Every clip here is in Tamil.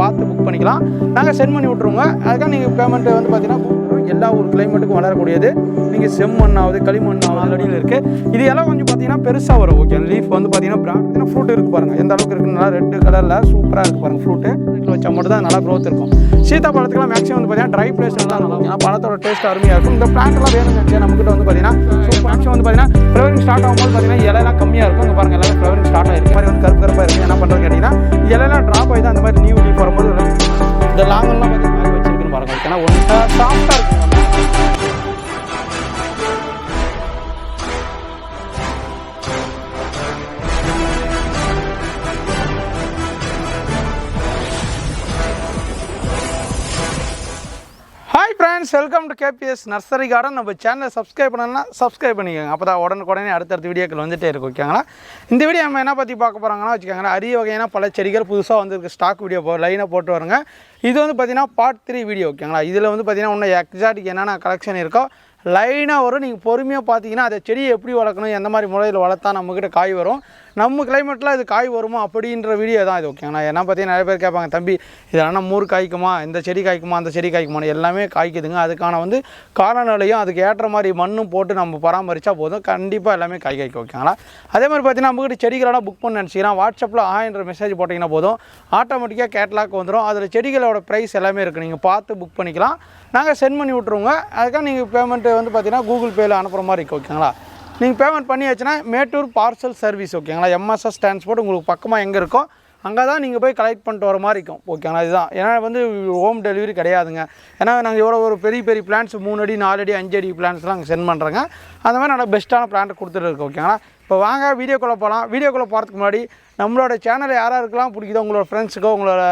பார்த்து புக் பண்ணிக்கலாம். நாங்கள் சென்ட் பண்ணி விட்ருவோங்க அதுக்காக நீங்கள் பேமெண்ட்டு வந்து பார்த்தீங்கன்னா எல்லா ஒரு கிளைமேட்டுக்கும் வளரக்கூடியது. நீங்கள் செம்மண்ணாவது களிமண்ணாவது ஆல்ரெடியில் இருக்குது இது எல்லாம் கொஞ்சம் பார்த்தீங்கன்னா பெருசாக வரும் ஓகே லீஃப் வந்து பார்த்தீங்கன்னா பிராண்ட் ஃப்ரூட் இருக்கு பாருங்கள் எந்த அளவுக்கு இருக்குன்னு நல்லா கலரில் சூப்பராக இருக்குது பாருங்கள் ஃப்ரூட்டு வீட்டில் வச்சா மட்டும் தான் நல்லா க்ரோத் இருக்கும். சீதாப்பழத்துக்குலாம் மேக்ஸிமம் வந்து பார்த்தீங்கன்னா ட்ரை பிளேஸ் நல்லா நல்லா இருக்கும். பழத்தோட டேஸ்ட் அருமையாக இருக்கும். இந்த பிளான்ட்லாம் வேணும் நினச்சா நம்மகிட்ட வந்து பார்த்தீங்கன்னா மேக்ஸிமம் வந்து பார்த்தீங்கன்னா ஃப்ளவரிங் ஸ்டார்ட் ஆகும்போது பார்த்தீங்கன்னா இலையெல்லாம் கம்மியாக இருக்கும். இங்கே பாருங்கள் எல்லாமே ஃப்ளவரிங் ஸ்டார்ட் ஆகிருக்கு மாதிரி வந்து கருப்பு கருப்பாக இருக்குது என்ன பண்ணுறது கேட்டிங்கன்னா இலையெல்லாம் ட்ராப் ஆகி தான் அந்த மாதிரி நியூ லீஃப் வரும்போது இந்த லாங்கெல்லாம் பார்த்தீங்கன்னா பாருங்கள் ஏன்னா ஒன்றா சாஃப்டாக இருக்குங்க friends welcome to KPS nursery garden நம்ம சேனலை சப்ஸ்கிரைப் பண்ணணும்னா சப்ஸ்கிரைப் பண்ணிக்கோங்க. அப்போ தான் உடனுக்குடனே அடுத்தடுத்த வீடியோக்கள் வந்துட்டே இருக்கும் ஓகேங்களா இந்த வீடியோ நம்ம என்ன பற்றி பார்க்க போகிறாங்கன்னா வச்சுக்கோங்களேன் அரிய வகையான பல செடிகள் புதுசாக வந்திருக்கு. ஸ்டாக் வீடியோ போ லைனாக போட்டு வருங்க. இது வந்து பார்த்தீங்கன்னா பார்ட் த்ரீ வீடியோ ஓகேங்களா இதில் வந்து பார்த்தீங்கன்னா இன்னும் எக்ஸாட்டிக் என்னென்ன கலெக்ஷன் இருக்கோ லைனாக வரும். நீங்கள் பொறுமையாக பார்த்தீங்கன்னா அதை செடியை எப்படி வளர்க்கணும் எந்த மாதிரி முறையில் வளர்த்தா நம்மக்கிட்ட காய் வரும். நம்ம கிளைமேட்டில் இது காய் வருமா அப்படின்ற வீடியோ தான் இது ஓகேங்களா என்ன பார்த்தீங்கன்னா நிறைய பேர் கேட்பாங்க தம்பி இதெல்லாம் நம்ம காய்க்குமா? இந்த செடி காய்க்குமா? அந்த செடி காய்க்குமான்னு எல்லாமே காய்க்குதுங்க. அதுக்கான வந்து காலநிலையும் அதுக்கு ஏற்ற மாதிரி மண்ணும் போட்டு நம்ம பராமரித்தா போதும். கண்டிப்பாக எல்லாமே காய் காய்க்கும் ஓகேங்களா அதே மாதிரி பார்த்தீங்கன்னா நம்மக்கிட்ட செடிகளெல்லாம் புக் பண்ண நினச்சிங்கன்னா வாட்ஸ்அப்பில் ஆயின்ற மெசேஜ் போட்டிங்கன்னா போதும். ஆட்டோமேட்டிக்காக கேட்லாக் வந்துடும் அதில் செடிகளோட ப்ரைஸ் எல்லாமே இருக்குது நீங்கள் பார்த்து புக் பண்ணிக்கலாம். நாங்கள் சென்ட் பண்ணி விட்ருவோங்க அதுக்காக நீங்கள் பேமெண்ட்டு வந்து பார்த்தீங்கன்னா கூகுள் பேயில் அனுப்புகிற மாதிரி இருக்குது ஓகேங்களா நீங்கள் பேமெண்ட் பண்ணியாச்சுன்னா மேட்டூர் பார்சல் சர்வீஸ் ஓகேங்களா எம்எஸ்எஸ் டிரான்ஸ்போர்ட் உங்களுக்கு பக்கமாக எங்கே இருக்கோ அங்கே தான் நீங்கள் போய் கலெக்ட் பண்ணிட்டு வர மாதிரி இருக்கும் ஓகேங்களா இதுதான். ஏன்னா வந்து ஹோம் டெலிவரி கிடையாதுங்க. ஏன்னா நாங்கள் எவ்வளோ ஒரு பெரிய பெரிய பிளான்ஸ் மூணு அடி நாலு அடி அஞ்சு அடி பிளான்ஸ்லாம் நாங்கள் சென்ட் பண்ணுறோங்க அந்த மாதிரி நல்லா பெஸ்ட்டான பிளான்ட் கொடுத்துட்டு இருக்கோம் ஓகேங்களா இப்போ வாங்க வீடியோக்குள்ளே போகலாம் வீடியோக்குள்ளே போகிறதுக்கு முன்னாடி நம்மளோட சேனல் யாராக இருக்கலாம் பிடிக்குதோ உங்களோட ஃப்ரெண்ட்ஸுக்கோ உங்களோட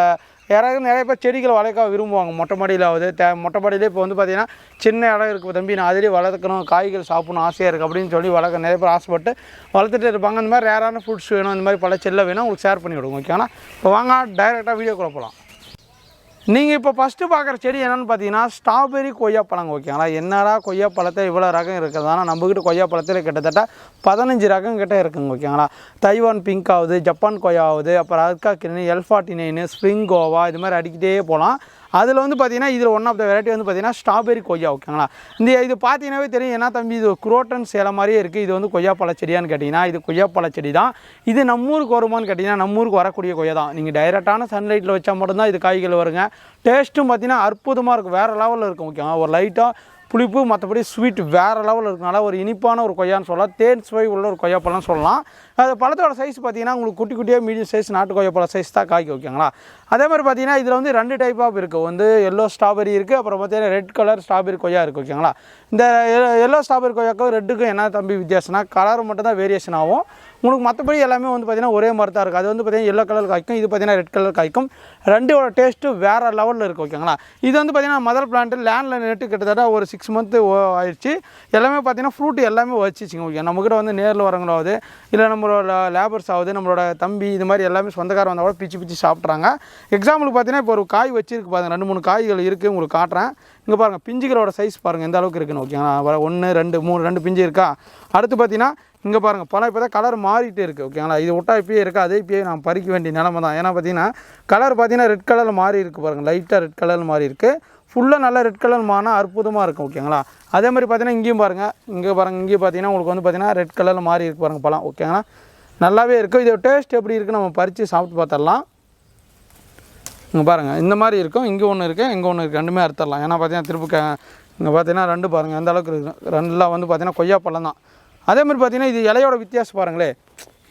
யாராவது நிறைய பேர் செடிகளை வளர்க்க விரும்புவாங்க. மொட்டை மாடியிலாவது தே மொட்டை மாடியிலே இப்போ வந்து பார்த்தீங்கன்னா சின்ன இடம் இருக்குது தம்பி நான் அதிலே வளர்க்கணும் காய்கள் சாப்பிடணும் ஆசையாக இருக்குது அப்படின்னு சொல்லி வளர்க்க நிறைய பேர் ஆசைப்பட்டு வளர்த்துட்டு இருப்பாங்க. அந்த மாதிரி ரேரான ஃப்ரூட்ஸ் வேணும் இந்த மாதிரி பல செல்ல வேணும் உங்களுக்கு ஷேர் பண்ணி விடுங்க ஓகேங்களா இப்போ வாங்க டைரெக்டாக வீடியோக்குள்ளே போகலாம் நீங்கள் இப்போ ஃபஸ்ட்டு பார்க்குற செடி என்னென்னு பார்த்தீங்கன்னா ஸ்ட்ராபெரி கொய்யா பழங்க ஓகேங்களா என்னடா கொய்யா பழத்தை இவ்வளோ ரகம் இருக்கிறதானா நம்மக்கிட்ட கொய்யா பழத்தில் கிட்டத்தட்ட பதினஞ்சு ரகம் கிட்ட இருக்குங்க ஓகேங்களா தைவான் பிங்க் ஆகுது ஜப்பான் கொய்யா ஆகுது அப்புறம் Arka Kiran L forty nine spring Goa இது மாதிரி அடிக்கிட்டே போகலாம் அதில் வந்து பார்த்தீங்கன்னா இதில் ஒன் ஆஃப் த வெரைட்டி வந்து பார்த்தீங்கன்னா ஸ்ட்ராபெரி கொய்யா ஓகேங்களா இந்த இது பார்த்தீங்கன்னாவே தெரியும் ஏன்னா தம்பி இது குரோட்டன் சேலை மாதிரியே இருக்குது இது வந்து கொய்யா பழச்செடியான்னு கேட்டிங்கன்னா இது கொய்யா பழச்செடி தான். இது நம்ம ஊருக்கு வருமான்னு கேட்டிங்கன்னா நம்ம ஊருக்கு வரக்கூடிய கொய்யா தான். நீங்கள் டைரெக்டான சன்லைட்டில் வச்சால் மட்டும்தான் இது காய்கள் வருங்க. டேஸ்ட்டும் பார்த்தீங்கன்னா அற்புதமாக இருக்கும். வேறு லெவலில் இருக்கும் ஓகேங்களா ஒரு லைட்டாக புளிப்பு மற்றபடி ஸ்வீட் வேறு லெவலில் இருக்கனால ஒரு இனிப்பான ஒரு கொய்யான்னு சொல்லலாம். தேன் சுவை உள்ள ஒரு கொய்யாப்பழம்னு சொல்லலாம். அது பழத்தோட சைஸ் பார்த்தீங்கன்னா உங்களுக்கு குட்டி குட்டியாக மீடியம் சைஸ் நாட்டு கொய்யாப்பழம் சைஸ் தான் காய்க்கு ஓகேங்களா அதே மாதிரி பார்த்தீங்கன்னா இதில் வந்து ரெண்டு டைப் ஆஃப் இருக்குது வந்து எல்லோ ஸ்ட்ராபெரி இருக்குது அப்புறம் பார்த்தீங்கன்னா ரெட் கலர் ஸ்ட்ராபெரி கொய்யா இருக்குது ஓகேங்களா இந்த எல்லோ ஸ்ட்ராபெரி கொய்யாக்கும் ரெட்டுக்கும் என்ன தம்பி வித்தியாசம்னா கலர் மட்டும் தான் வேரியேஷன் ஆகும். உங்களுக்கு மற்றபடி எல்லாமே வந்து பார்த்திங்கன்னா ஒரே மாதிரி தான் இருக்குது அது வந்து பார்த்திங்கன்னா எல்லோ கலர் காய்க்கும் இது பார்த்திங்கன்னா ரெட் கலர் காய்க்கும். ரெண்டோட டேஸ்ட்டு வேறு லெவலில் இருக்குது ஓகேங்களா இது வந்து பார்த்திங்கன்னா மதர் பிளான்ட்டு லேண்டில் நெட்டு கிட்டத்தட்ட ஒரு சிக்ஸ் சிக்ஸ் மந்த்து ஆயிடுச்சு. எல்லாமே பார்த்திங்கன்னா ஃப்ரூட் எல்லாமே வச்சுச்சுங்க. ஓகே நம்மக்கிட்ட வந்து நேரில் வரவங்களாவது இல்லை நம்மளோட லேபர்ஸ் ஆகுது நம்மளோட தம்பி இது மாதிரி எல்லாமே சொந்தக்காரர் வந்தால் கூட பிச்சு பிச்சு சாப்பிட்றாங்க. எக்ஸாம்பிளுக்கு பார்த்தீங்கன்னா இப்போ ஒரு காய் வச்சிருக்கு பாருங்கள் ரெண்டு மூணு காய்கள் இருக்குது உங்களுக்கு காட்டுறேன். இங்கே பாருங்கள் பிஞ்சுகளோட சைஸ் பாருங்கள் எந்த அளவுக்கு இருக்குன்னு ஓகேங்களா? ஒன்று ரெண்டு மூணு ரெண்டு பிஞ்சு இருக்கா? அடுத்து பார்த்தீங்கன்னா இங்கே பாருங்கள் பழம் இப்போ தான் கலர் மாறிட்டே இருக்குது ஓகேங்களா? இது விட்டா இப்பயே இருக்குது அதே இப்பயே நான் பறிக்க வேண்டிய நிலமை தான். ஏன்னா பார்த்தீங்கன்னா கலர் பார்த்தீங்கன்னா ரெட் கலரில் மாறி இருக்குது பாருங்கள் லைட்டாக ரெட் கலரில் மாறி இருக்குது ஃபுல்லாக நல்லா ரெட் கலர் மாறினா அற்புதமாக இருக்கும் ஓகேங்களா அதே மாதிரி பார்த்தீங்கன்னா இங்கேயும் பாருங்கள் இங்கே பாருங்கள் இங்கேயும் பார்த்தீங்கன்னா உங்களுக்கு வந்து பார்த்தீங்கன்னா ரெட் கலரில் மாறி இருக்கு பாருங்கள் பழம் ஓகேங்களா நல்லாவே இருக்கும் இதோட டேஸ்ட் எப்படி இருக்குன்னு நம்ம பறித்து சாப்பிட்டு பார்த்துடலாம் இங்கே பாருங்கள் இந்த மாதிரி இருக்கும். இங்கே ஒன்று இருக்குது இங்கே ஒன்று இருக்குது ரெண்டுமே அறுத்தரலாம் ஏன்னா பார்த்தீங்கன்னா திருப்பி இங்கே பார்த்தீங்கன்னா ரெண்டு பாருங்கள் எந்த அளவுக்கு இருக்குது ரெண்டுலாம் வந்து பார்த்தீங்கன்னா கொய்யாப்பழம் தான். அதே மாதிரி பார்த்தீங்கன்னா இது இலையோட வித்தியாசம் பாருங்களே.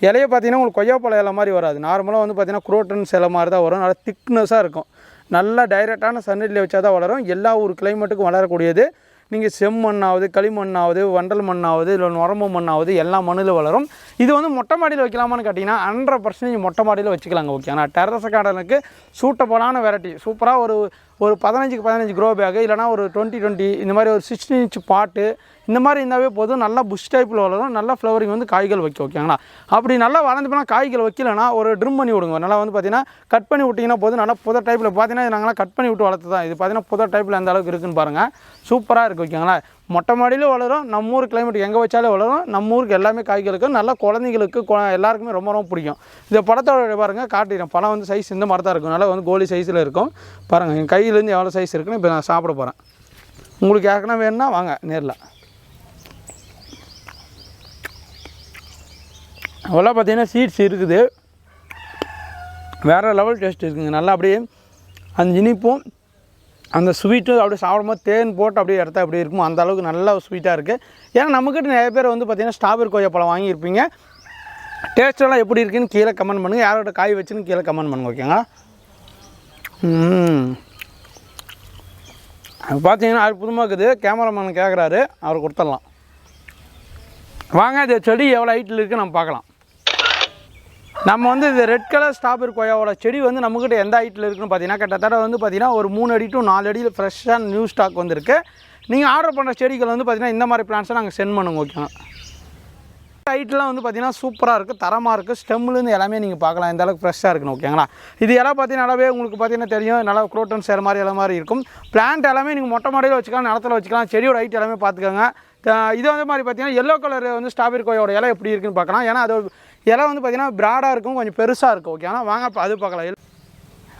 இலையை பார்த்தீங்கன்னா உங்களுக்கு கொய்யாப்பழம் இலை மாதிரி வராது. நார்மலாக வந்து பார்த்தீங்கன்னா குரோட்டன் சில மாதிரி தான் வரும். நல்லா திக்னஸாக இருக்கும். நல்லா டைரெக்டான சன்னில் வச்சா தான் வளரும். எல்லா ஊர் கிளைமேட்டுக்கும் வளரக்கூடியது. நீங்கள் செம்மண்ணாவது களிமண்ணாவது வண்டல் மண்ணாவது இல்லை நுரம்பு மண்ணாவது எல்லா மண்ணில் வளரும். இது வந்து மொட்டை மாடியில் வைக்கலாமான்னு கேட்டிங்கன்னா ஹண்ட்ரட் பர்சன்டேஜ் மொட்டை மாடியில் வச்சுக்கலாங்க ஓகே ஆனால் டெரஸ் கார்டனுக்கு சூட்டபுளான வெரைட்டி சூப்பராக ஒரு ஒரு பதினஞ்சுக்கு பதினஞ்சு க்ரோ பேக்கு இல்லைனா ஒரு டுவெண்ட்டி டுவெண்ட்டி இந்த மாதிரி ஒரு சிக்ஸ்டீன் இன்ச் பாட்டு இந்த மாதிரி இருந்தாவே போதும். நல்லா புஷ் டைப்பில் வளரும். நல்லா ஃப்ளவரிங் வந்து காய்கள் வைக்க ஓகேங்களா அப்படி நல்லா வளர்ந்து போனால் காய்கள் வைக்கலனா ஒரு ட்ரிம் பண்ணி விடுங்க. நல்லா வந்து பார்த்தீங்கன்னா கட் பண்ணி விட்டிங்கன்னா போதும். நல்லா புதர் டைப்பில் பார்த்தீங்கன்னா நாங்களாம் கட் பண்ணி விட்டு வளர்த்து தான். இது பார்த்தீங்கன்னா புத டைப்பில் எந்த அளவுக்கு இருக்குன்னு பாருங்கள் சூப்பராக இருக்குது ஓகேங்களா மொட்டை மாடியிலும் வளரும் நம்ம ஊர் கிளைமேட் எங்கே வச்சாலும் வளரும் நம்ம ஊருக்கு எல்லாமே காய்களுக்கும் நல்லா குழந்தைங்களுக்கு கொ- எல்லாருக்குமே ரொம்ப ரொம்ப பிடிக்கும். இந்த பழத்தோட பாருங்கள் காட்டிடுறேன். பழம் வந்து சைஸ் இந்த மாதிரி தான் இருக்கும். நல்லா வந்து கோலி சைஸில் இருக்கும். பாருங்கள் என் கையிலேருந்து எவ்வளோ சைஸ் இருக்குன்னு இப்போ நான் சாப்பிட போகிறேன் உங்களுக்கு யாருக்குன்னா வேணும்னா வாங்க நேரில். அதெல்லாம் பார்த்தீங்கன்னா சீட்ஸ் இருக்குது. வேறு லெவல் டேஸ்ட் இருக்குங்க. நல்லா அப்படியே அந்த இனிப்பும் அந்த ஸ்வீட்டும் அப்படியே சாப்பிடும்போது தேன் போட்டு அப்படியே இடத்த அப்படியே இருக்கும் அந்த அளவுக்கு நல்லா ஸ்வீட்டாக இருக்குது ஏன்னா நம்மக்கிட்ட நிறைய பேர் வந்து பார்த்திங்கன்னா ஸ்ட்ராபெரி கொய்யாப்பழம் வாங்கியிருப்பீங்க. டேஸ்ட்டெல்லாம் எப்படி இருக்குன்னு கீழே கமெண்ட் பண்ணுங்கள் யாரோட காய் வச்சுன்னு கீழே கமெண்ட் பண்ணுங்க ஓகேங்களா ம் அது பார்த்தீங்கன்னா அற்புதமாக இருக்குது. கேமராமேன் கேட்குறாரு அவர் கொடுத்துடலாம். வாங்க இந்த செடி எவ்வளோ ஹைட்டில் இருக்குது நம்ம பார்க்கலாம். நம்ம வந்து இந்த ரெட் கலர் ஸ்ட்ராபெரி கொய்யாவோட செடி வந்து நம்மக்கிட்ட எந்த ஹைட்டில் இருக்குன்னு பார்த்தீங்கன்னா கிட்டத்தட்ட வந்து பார்த்தீங்கன்னா ஒரு மூணு அடி டு நாலு அடியில் ஃப்ரெஷ்ஷான நியூ ஸ்டாக் வந்திருக்கு. நீங்கள் ஆர்டர் பண்ணுற செடிகள் வந்து பார்த்தீங்கன்னா இந்த மாதிரி பிளான்ஸை நாங்கள் சென்ட் பண்ணுங்க ஓகேங்க ஹைட்லாம் வந்து பார்த்தீங்கன்னா சூப்பராக இருக்குது தரமாக இருக்குது ஸ்டெம்லேருந்து எல்லாமே நீங்கள் பார்க்கலாம். இந்த அளவுக்கு ஃப்ரெஷ்ஷாக இருக்குன்னு ஓகேங்களா இது எல்லாம் பார்த்தீங்கன்னா நல்லாவே உங்களுக்கு பார்த்தீங்கன்னா தெரியும் நல்லா குரோட்டன் சேர மாதிரி எல்லாம் மாதிரி இருக்கும். பிளான்ட் எல்லாமே நீங்கள் மொட்டை மாடியில் வச்சுக்கலாம் நிலத்துல வச்சுக்கலாம் செடியோட ஹைட் எல்லாமே பார்த்துக்கோங்க. இதை இது வந்து மாதிரி பார்த்தீங்கன்னா எல்லோ கலர் வந்து ஸ்ட்ராபெரி கோயோட இலை எப்படி இருக்குன்னு பார்க்கலாம். ஏன்னா அது இலை வந்து பார்த்தீங்கன்னா ப்ராடாக இருக்கும் கொஞ்சம் பெருசாக இருக்கும் ஓகே ஆனால் வாங்க இப்போ அது பார்க்கலாம்.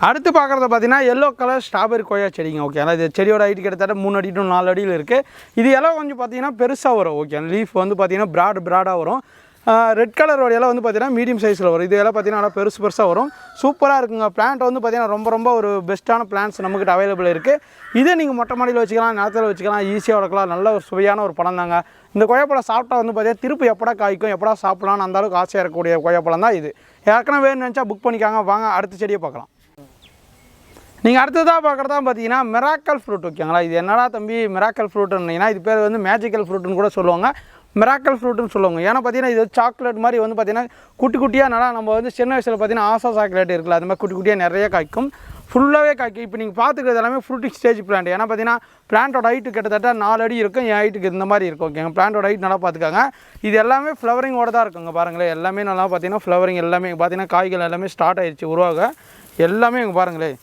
அடுத்து பார்க்குறத பார்த்தீங்கன்னா எல்லோ கலர் ஸ்ட்ராபெரி கொய்யா செடிங்க ஓகே இது செடியோட ஹைட் கிட்டத்தட்ட மூணு அடி டு நாலு அடியில் இருக்குது இது எல்லாம் கொஞ்சம் பார்த்தீங்கன்னா பெருசாக வரும் ஓகே லீஃப் வந்து பார்த்தீங்கன்னா ப்ராட் ப்ராடாக வரும். ரெட் கலர் இலை வந்து பார்த்தீங்கன்னா மீடியம் சைஸில் வரும். இதெல்லாம் பார்த்தீங்கன்னா நல்லா பெருசு பெருசாக வரும். சூப்பராக இருக்குங்க. பிளான்ட் வந்து பார்த்தீங்கன்னா ரொம்ப ரொம்ப ஒரு பெஸ்ட்டான பிளான்ஸ் நம்மக்கிட்ட அவைலபிள் இருக்குது இதே நீங்கள் மொட்டை மாடியில் வச்சுக்கலாம் நிலத்தில் வச்சுக்கலாம் ஈஸியாக வளர்க்கலாம். நல்ல ஒரு சுவையான ஒரு பழம் தாங்க. இந்த கொய்யாப்பழம் சாப்பிட்டா வந்து பார்த்தீங்கன்னா திருப்பி எப்படா காய்க்கும் எப்படா சாப்பிடலாம்னு அந்த அளவுக்கு ஆசையாக இருக்கக்கூடிய கொய்யாப்பழம் தான் இது. ஏற்கனவே வேணும்னு நினச்சா புக் பண்ணிக்காங்க. வாங்க அடுத்த செடியை பார்க்கலாம். நீங்கள் அடுத்ததாக பார்க்குறதா பார்த்தீங்கன்னா மிராக்கல் ஃப்ரூட் ஓகேங்களா இது என்னடா தம்பி மிராக்கல் ஃப்ரூட்டுன்னீங்கன்னா இது பேர் வந்து மேஜிக்கல் ஃப்ரூட்டுன்னு கூட சொல்லுவாங்க. மிராக்கல் ஃப்ரூட்டுன்னு சொல்லுவாங்க. ஏன்னா பார்த்தீங்கன்னா இது சாக்லேட் மாதிரி வந்து பார்த்தீங்கன்னா குட்டி குட்டியாக நல்லா நம்ம வந்து சின்ன வயசில் பார்த்தீங்கன்னா ஆசா சாக்லேட் இருக்குல்ல அது மாதிரி குட்டி குட்டியாக நிறைய காய்க்கும். ஃபுல்லாகவே காய்க்கும். இப்போ நீங்கள் பார்த்துக்கிறது எல்லாமே ஃப்ரூட்டிங் ஸ்டேஜ் பிளான்ட் ஏன்னா பார்த்தீங்கன்னா பிளான்ட்டோட ஹைட்டு கிட்டத்தட்ட நாலு அடி இருக்கும் என் ஹைட்டுக்கு இந்த மாதிரி இருக்கும். ஓகேங்க பிளான்ட்டோட ஹைட் நல்லா பார்த்துக்காங்க. இது எல்லாமே ஃப்ளவரிங்கோட தான் இருக்குங்க பாருங்களேன். எல்லாமே நல்லா பார்த்தீங்கன்னா ஃப்ளவரிங் எல்லாமே பார்த்தீங்கன்னா காய்கள் எல்லாமே ஸ்டார்ட் ஆயிடுச்சு உருவாக. எல்லாமே இங்கே பாருங்களேன்.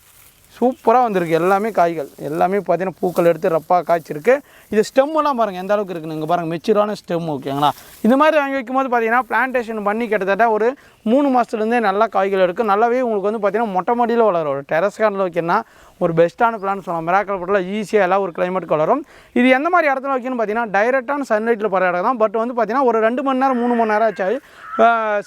சூப்பராக வந்திருக்கு. எல்லாமே காய்கள். எல்லாமே பார்த்தீங்கன்னா பூக்கள் எடுத்து ரப்பாக காய்ச்சிருக்கு. இது ஸ்டெம்மெல்லாம் பாருங்கள் எந்த அளவுக்கு இருக்குன்னு இங்கே பாருங்கள் மெச்சூரான ஸ்டெம் ஓகேங்களா இந்த மாதிரி வாங்கி வைக்கும்போது பார்த்தீங்கன்னா பிளான்டேஷன் பண்ணி கிட்டத்தட்ட ஒரு மூணு மாதத்துலேருந்தே நல்லா காய்கள் எடுக்கும் நல்லாவே உங்களுக்கு வந்து பார்த்தீங்கன்னா மொட்டை மாடியில் வளரும். ஒரு டெரஸ் கார்டில் வைக்கணும்னா ஒரு பெஸ்ட்டான பிளான் சொல்லலாம். மிராக்கல் போட்டில் ஈஸியாக எல்லாம் ஒரு கிளைமேட்டுக்கு வளரும். இது எந்த மாதிரி இடத்துல வைக்கணும்னு பார்த்தீங்கன்னா டைரெக்டான சன்லைட்டில் போகிற இடம் தான் பட் வந்து பார்த்தீங்கன்னா ஒரு ரெண்டு மணி நேரம் மூணு மணி நேரம் ஆச்சு.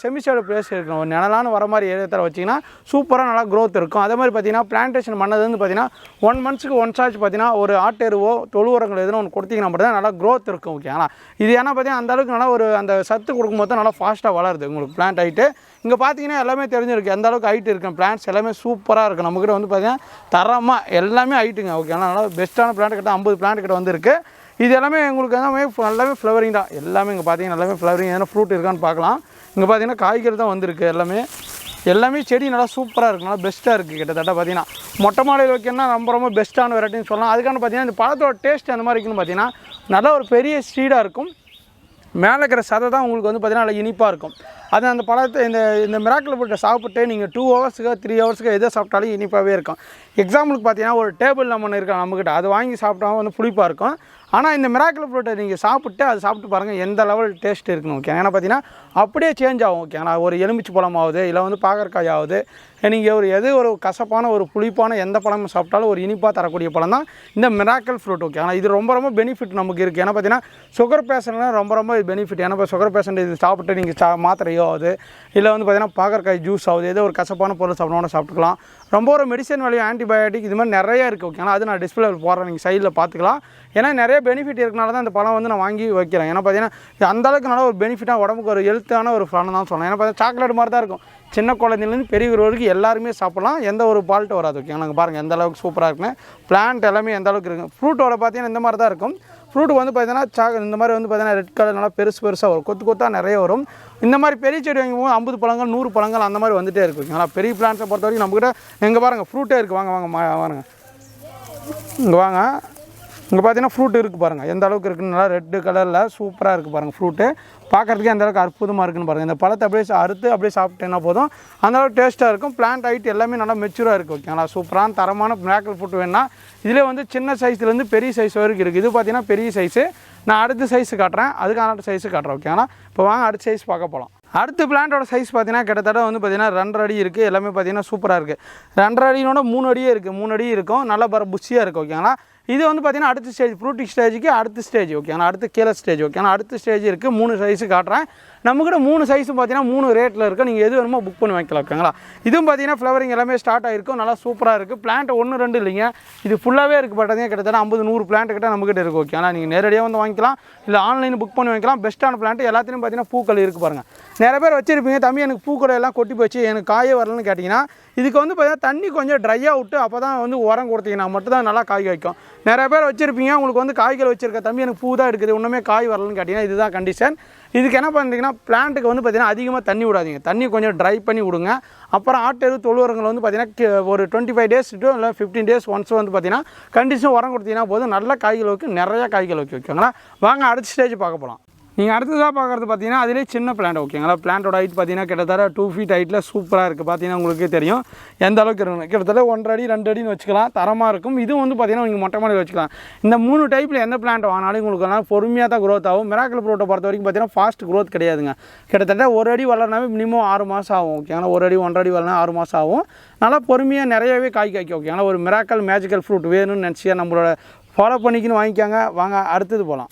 செமிஸ்டர் பிளேஸ் இருக்கணும். ஒரு நிழலான வர மாதிரி ஏரியாத்தில் வச்சிங்கன்னா சூப்பராக நல்லா க்ரோத் இருக்கும். அதே மாதிரி பார்த்தீங்கன்னா பிளான்டேஷன் பண்ணது வந்து பார்த்தீங்கன்னா ஒன் மந்த்ஸ்க்கு ஒன்ஸ் ஆச்சு பார்த்தீங்கன்னா ஒரு ஆட்டெருவோ தொழு உரங்கள் எதுவும் ஒன்று கொடுத்தீங்கன்னா மட்டும் தான் நல்லா க்ரோத் இருக்கும் ஓகேங்களா இது ஏன்னா பார்த்தீங்கன்னா அந்தளவுக்கு நல்லா ஒரு அந்த சத்து கொடுக்கும்போது நல்லா ஃபாஸ்ட்டாக வளருது. உங்களுக்கு பிளான்ட் ஆகிட்டு இங்கே பார்த்தீங்கன்னா எல்லாமே தெரிஞ்சிருக்கு. எந்த அளவுக்கு ஹைட் இருக்கும் பிளான்ட்ஸ் எல்லாமே சூப்பராக இருக்கும் நம்மக்கிட்ட வந்து பார்த்தீங்கன்னா தரமாக எல்லாமே ஹைட்டுங்க ஓகே நல்லா பெஸ்ட்டான பிளான்ட் கிட்ட ஐம்பது பிளான்ட் கிட்ட வந்துருக்கு. இது எல்லாமே உங்களுக்கு எல்லாமே எல்லாமே ஃப்ளவரிங் தான். எல்லாமே இங்கே பார்த்தீங்கன்னா எல்லாமே ஃப்ளவரிங் எதனா ஃப்ரூட் இருக்கான்னு பார்க்கலாம் இங்கே பார்த்தீங்கன்னா காய்கறி தான் வந்திருக்கு எல்லாமே. எல்லாமே செடி நல்லா சூப்பராக இருக்குது நல்லா பெஸ்ட்டாக இருக்குது கிட்டத்தட்ட பார்த்தீங்கன்னா மொட்டை மாலையில் வைக்கணும்னா ரொம்ப ரொம்ப பெஸ்ட்டான வெரைட்டின்னு சொல்லலாம். அதுக்கான பார்த்தீங்கன்னா இந்த பழத்தோட டேஸ்ட் அந்த மாதிரி இருக்குன்னு பார்த்தீங்கன்னா நல்லா ஒரு பெரிய ஸ்ட்ரீடாக இருக்கும். மேலே இருக்கிற சதை தான் உங்களுக்கு வந்து பார்த்தீங்கன்னா நல்லா இனிப்பாக இருக்கும். அது அந்த பழத்தை இந்த இந்த மிராக்கில் போட்டு சாப்பிட்டு நீங்கள் டூ ஹவர்ஸுக்கு த்ரீ ஹவர்ஸுக்கு எதை சாப்பிட்டாலும் இனிப்பாகவே இருக்கும். எக்ஸாம்பிளுக்கு பார்த்தீங்கன்னா ஒரு டேபிள் லெமன் இருக்கா நம்மக்கிட்ட அது வாங்கி சாப்பிட்டா வந்து புளிப்பாக இருக்கும். ஆனால் இந்த மிராக்கிள் ஃப்ரூட்டை நீங்கள் சாப்பிட்டு அது சாப்பிட்டு பாருங்கள் எந்த லெவல் டேஸ்ட் இருக்குன்னு ஓகே ஏன்னா பார்த்தீங்கன்னா அப்படியே சேஞ்ச் ஆகும் ஓகேங்களா ஒரு எலுமிச்சு பழம் ஆகுது இல்லை வந்து பாகற்காய் ஆகுது. நீங்கள் ஒரு எது ஒரு கசப்பான ஒரு புளிப்பான எந்த பழமும் சாப்பிட்டாலும் ஒரு இனிப்பாக தரக்கூடிய பழம் தான் இந்த மிராக்கல் ஃப்ரூட் ஓகே ஆனால் இது ரொம்ப ரொம்ப பெனிஃபிட் நமக்கு இருக்குது ஏன்னா பார்த்தீங்கன்னா சுகர் பேஷண்ட்லாம் ரொம்ப ரொம்ப பெனிஃபிட் ஏன்னா இப்போ சுகர் பேஷண்ட் இது சாப்பிட்டு நீங்கள் சா மாத்திரையோ ஆகுது இல்லை வந்து பார்த்தீங்கன்னா பாகற்காய் ஜூஸ் ஆகுது ஏதோ ஒரு கசப்பான பொருள் சாப்பிடணும் சாப்பிட்டுக்கலாம். ரொம்ப ஒரு மெடிசன் வேல்யூ ஆன்டிபயோட்டிக் இது மாதிரி நிறைய இருக்குது ஓகே ஆனால் அது நான் டிஸ்பிளே போடுறேன் நீங்கள் சைடில் பார்த்துக்கலாம் ஏன்னா நிறைய பெனிஃபிட் இருக்கனால தான் இந்த பழம் வந்து நான் வாங்கி வைக்கிறேன். ஏன்னா பார்த்தீங்கன்னா அந்தளவுக்கு அந்த நல்ல ஒரு பெனிஃபிட்டாக உடம்புக்கு ஒரு ஹெல்த்தான ஒரு பழம் தான் சொல்லலாம் ஏன்னா பார்த்தீங்கன்னா சாக்லேட் மாதிரி தான் இருக்கும். சின்ன குழந்தைலேருந்து பெரியவர் வரைக்கும் எல்லாருமே சாப்பிடலாம். எந்த ஒரு ஃபால்ட்டும் வராது ஓகே நாங்கள் பாருங்கள் எந்த அளவுக்கு சூப்பராக இருக்குன்னு. பிளான்ட் எல்லாமே எந்த அளவுக்கு இருக்குது ஃப்ரூட்டோட பார்த்தீங்கன்னா இந்த மாதிரி தான் இருக்கும். ஃப்ரூட் வந்து பார்த்தீங்கன்னா சா இந்த மாதிரி வந்து பார்த்தீங்கன்னா ரெட் கலர் நல்லா பெருசு பெருசாக வரும். கொத்து கொத்தாக நிறைய வரும். இந்த மாதிரி பெரிய செடி வாங்கும்போது ஐம்பது பழங்கள் நூறு பழங்கள் அந்த மாதிரி வந்துட்டே இருக்கும் ஓகேங்களா பெரிய பிளான்ஸை பொறுத்த வரைக்கும் நம்மக்கிட்ட எங்கே பாருங்கள் ஃப்ரூட்டே இருக்குது வாங்க வாங்க மா- வாங்க இங்கே வாங்க. இங்கே பார்த்தீங்கன்னா ஃப்ரூட் இருக்குது பாருங்கள் எந்த அளவுக்கு இருக்குன்னு நல்லா ரெட்டு கலரில் சூப்பராக இருக்குது பாருங்கள் ஃப்ரூட்டு பார்க்குறதுக்கே அந்த அளவுக்கு அற்புதமாக இருக்குன்னு பாருங்கள் இந்த பழத்தை அப்படியே சா- அறுத்து அப்படியே சாப்பிட்டேன்னா போதும். அந்தளவுக்கு டேஸ்ட்டாக இருக்கும். பிளான்ட் ஹைட் எல்லாமே நல்லா மெச்சூராக இருக்குது ஓகேங்களா சூப்பரான தரமான மிராக்கல் ஃப்ரூட் வேணுன்னா இதில் வந்து சின்ன சைஸ்லேருந்து பெரிய சைஸ் வரைக்கும் இருக்குது இது பார்த்தீங்கன்னா பெரிய சைஸு நான் அடுத்த சைஸ் காட்டுறேன். அதுக்கான சைஸு காட்டுறேன் ஓகேங்களா இப்போ வாங்க அடுத்த சைஸ் பார்க்க போகலாம் அடுத்த பிளான்ட்டோட சைஸ் பார்த்தீங்கன்னா கிட்டத்தட்ட வந்து பார்த்தீங்கன்னா ரெண்டரை அடி இருக்குது எல்லாமே பார்த்தீங்கன்னா சூப்பராக இருக்குது ரெண்டரை அடினோட மூணு அடியே இருக்குது மூணு அடி இருக்கும். நல்லா பர புஷியாக இருக்குது ஓகேங்களா இது வந்து பார்த்தீங்கன்னா அடுத்த ஸ்டேஜ் ஃப்ரூட்டிங் ஸ்டேஜுக்கு அடுத்த ஸ்டேஜ் ஓகேங்களா அடுத்த கீழே ஸ்டேஜ் ஓகேங்களா அடுத்த ஸ்டேஜ் இருக்குது மூணு சைஸு காட்டுறேன். நம்மக்கிட்ட மூணு சைஸும் பார்த்தீங்கன்னா மூணு ரேட்டில் இருக்குது நீங்கள் எது வேணுமோ புக் பண்ணி வைக்கலாம் ஓகேங்களா? இதுவும் பார்த்தீங்கன்னா ஃப்ளவரிங் எல்லாமே ஸ்டார்ட் ஆகிருக்கும் நல்லா சூப்பராக இருக்குது பிளான்ட் ஒன்று ரெண்டு இல்லைங்க. இது ஃபுல்லாகவே இருக்குது பார்த்தீங்கன்னா கிட்டத்தட்ட ஐம்பது நூறு பிளான்ட் கிட்ட நம்மக்கிட்ட இருக்குது ஓகேங்களா? நீங்கள் நேரடியாக வந்து வாங்கிக்கலாம். இல்லை ஆன்லைன் புக் பண்ணி வாங்கிக்கலாம். பெஸ்ட்டான பிளான்ட் எல்லாத்துலேயும் பார்த்தீங்கன்னா பூக்கள் இருக்குது பாருங்கள் நிறைய பேர் வச்சிருப்பீங்க. தம்பி எனக்கு பூக்களை எல்லாம் கொட்டி போச்சு. எனக்கு காயே வரலன்னு கேட்டிங்கன்னா இதுக்கு வந்து பார்த்தீங்கன்னா தண்ணி கொஞ்சம் ட்ரையாக விட்டு அப்போ தான் வந்து உரம் கொடுத்தீங்கன்னா மட்டும்தான் நல்லா காய் காய்க்கும். நிறைய பேர் வச்சிருப்பீங்க. உங்களுக்கு வந்து காய்கள் வச்சிருக்க தம்பி எனக்கு பூ தான் எடுக்குது. ஒன்றுமே காய் வரலன்னு கேட்டிங்கன்னா இதுதான் கண்டிஷன் இதுக்கு என்ன பண்ணுறீங்கன்னா பிளான்ட்டுக்கு வந்து பார்த்தீங்கன்னா அதிகமாக தண்ணி விடாதீங்க. தண்ணி கொஞ்சம் ட்ரை பண்ணி விடுங்க. அப்புறம் ஆட்டெரு தொழுவரங்கள் வந்து பார்த்தீங்கன்னா ஒரு டுவெண்ட்டி ஃபைவ் டேஸ் டூ இல்லை ஃபிஃப்டீன் டேஸ் ஒன்ஸ் வந்து பார்த்திங்கன்னா கண்டிஷன் உரம் கொடுத்தீங்கன்னா போதும். நல்ல காய்கள் வைக்கும். நிறைய காய்கள் வைக்க வைக்கோங்களா வாங்க அடுத்த ஸ்டேஜ் பார்க்க போகலாம் நீங்கள் அடுத்ததாக பார்க்குறது பார்த்தீங்கன்னா அதிலே சின்ன பிளான்ட் ஓகேங்களா பிளான்ட்டோட ஹைட் பார்த்தீங்கன்னா கிட்டத்தட்ட டூ ஃபீட் ஹைட்டில் சூப்பராக இருக்குது பார்த்தீங்கன்னா உங்களுக்கே தெரியும். எந்த அளவுக்கு இருக்கணும்? கிட்டத்தட்ட ஒன்றரை அடி ரெண்டு அடின்னு வச்சுக்கலாம். தரமாக இருக்கும். இதுவும் வந்து பார்த்தீங்கன்னா நீங்கள் மொட்டை மாடி வச்சுக்கலாம். இந்த மூணு டைப்பில் எந்த பிளான்ட் வாங்கினாலும் உங்களுக்கு வந்து பொறுமையாக தான் க்ரோத் ஆகும். மிராக்கல் ப்ரோட்டை பொறுத்த வரைக்கும் பார்த்தீங்கன்னா ஃபாஸ்ட் க்ரோத் கிடையாதுங்க. கிட்டத்தட்ட ஒரு அடி வளரனாவே மினிமம் ஆறு மாதம் ஆகும் ஓகேங்களா ஒரு அடி ஒன்றரை அடி வளரனா ஆறு மாதம் ஆகும். நல்லா பொறுமையாக நிறையவே காய் காய்க்கும் ஓகேங்களா ஒரு மிராக்கல் மேஜிக்கல் ஃப்ரூட் வேணும்னு நினச்சியா நம்மளோட ஃபாலோ பண்ணிக்கின்னு வாங்கிக்காங்க. வாங்க அடுத்தது போகலாம்